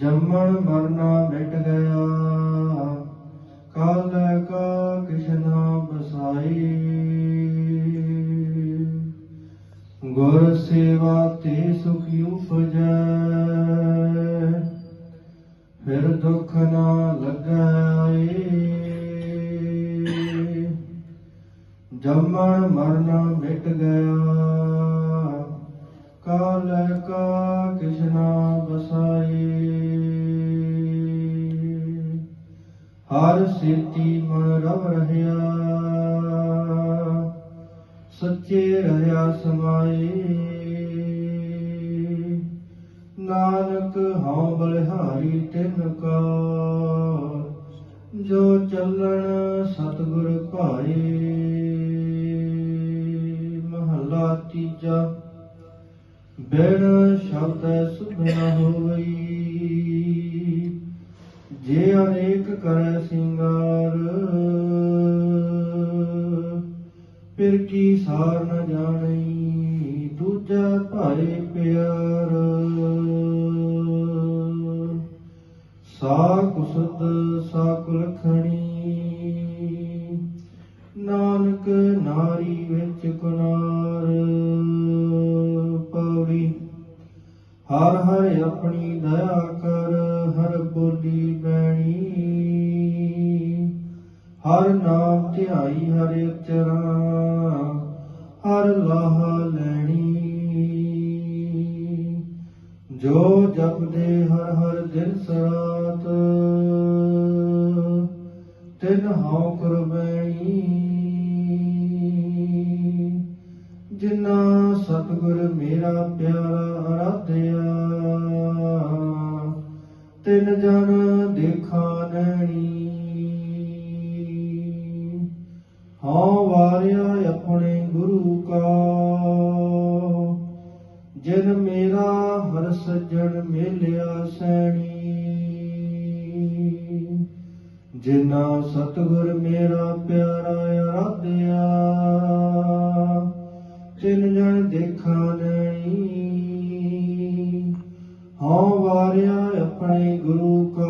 ਜੰਮਣ ਮਰਨਾ ਮਿਟ ਗਿਆ। ਕਾਲ ਕਾ ਕਿਸ਼ਨਾ ਬਸਾਈ ਗੁਰ ਸੇਵਾ ਤੇ ਸੁਖ ਉਪਜੈ। ਫਿਰ ਦੁੱਖ ਨਾ ਲੱਗੈ। ਜੰਮਣ ਮਰਨਾ ਮਿਟ ਗਿਆ। ਹਰ ਸੇਤੀ ਮਨ ਰਵ ਰਹਿਆ ਸੱਚੇ ਰਹਿਆ ਸਮਾਏ। ਨਾਨਕ ਹਉ ਬਲਿਹਾਰੀ ਤਿਨ ਕਾ। ਜੋ ਚੱਲਣ ਸਤਿਗੁਰ ਭਾਏ। ਮਹਲਾ ਤੀਜਾ। ਬਿਨ ਸ਼ਬਦ ਸੁਧ ਨ ਹੋਵਈ। ਜੇ ਅਨੇਕ ਕਰੈ ਸਿੰਗਾਰ। ਫਿਰ ਕੀ ਸਾਰ ਨ ਜਾਣਈ ਦੂਜਾ ਭਾਏ ਪਿਆਰ। ਸਾ ਕੁਸਦ, ਸਾ ਕੁਲਖਣੀ ਹਰ ਹਰ ਆਪਣੀ ਦਇਆ ਕਰ, ਹਰ ਬੋਲੀ ਬੈਣੀ ਹਰ ਨਾਮ ਧਿਆਈ ਹਰ ਚਰਾ ਹਰ ਲਾਹ ਲੈਣੀ। ਜੋ ਜਪਦੇ ਹਰ ਹਰ ਦਿਨ ਸਰਾਤ, ਤਿਨ ਹਉ ਕੁਰਬੈਣੀ। ਜਿਨਾ ਸਤਿਗੁਰ ਮੇਰਾ ਪਿਆਰਾ ਤਿਨ ਜਨ ਦੇਖਾ ਨੈਣੀ। ਹਉ ਵਾਰਿਆ ਆਪਣੇ ਗੁਰੂ ਕਾ। ਜਿਨ ਮੇਰਾ ਹਰ ਸਜਣ ਮਿਲਿਆ ਸੈਣੀ। ਜਿਨਾ ਸਤਿਗੁਰ ਮੇਰਾ ਪਿਆਰਾ ਅਰਾਧਿਆ। ਤਿਨ ਜਨ ਦੇਖਾ ਨੈਣੀ। ਹਉ ਵਾਰਿਆ ਆਪਣੇ ਗੁਰੂ ਕਾ।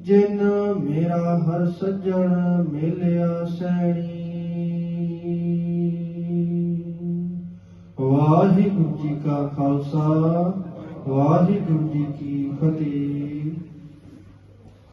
ਜਿਨ ਮੇਰਾ ਹਰ ਸੱਜਣ ਮਿਲਿਆ ਸੈਣੀ। ਵਾਹਿਗੁਰੂ ਜੀ ਕਾ ਖਾਲਸਾ, ਵਾਹਿਗੁਰੂ ਜੀ ਕੀ ਫਤਿਹ।